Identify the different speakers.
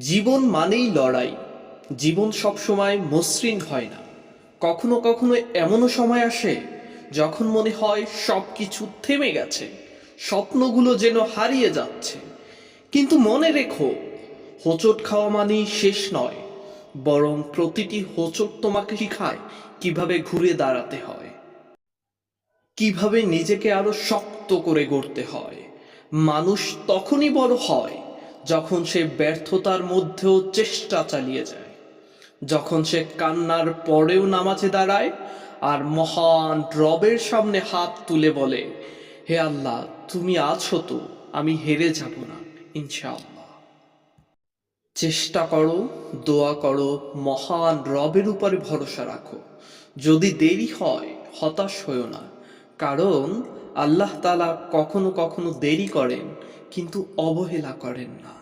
Speaker 1: জীবন মানেই লড়াই। জীবন সবসময় মসৃণ হয় না। কখনো কখনো এমনও সময় আসে, যখন মনে হয় সব কিছু থেমে গেছে, স্বপ্নগুলো যেন হারিয়ে যাচ্ছে। কিন্তু মনে রেখো, হোঁচট খাওয়া মানেই শেষ নয়, বরং প্রতিটি হোঁচট তোমাকে শিখায় কীভাবে ঘুরে দাঁড়াতে হয়। কীভাবে নিজেকে আরও শক্ত করে গড়তে হয়। মানুষ তখনই বড় হয় যখন সে ব্যর্থতার মধ্যেও চেষ্টা চালিয়ে যায়, যখন সে কান্নার পরেও নামাজে দাঁড়ায় আর মহান রবের সামনে হাত তুলে বলে, হে আল্লাহ, তুমি আছো তো, আমি হেরে যাব না, ইনশাআল্লাহ। চেষ্টা করো, দোয়া করো, মহান রবের উপরে ভরসা রাখো। যদি দেরি হয়, হতাশ হইও না। কারণ আল্লাহ তালা কখনো কখনো দেরি করেন কিন্তু অবহেলা করেন না।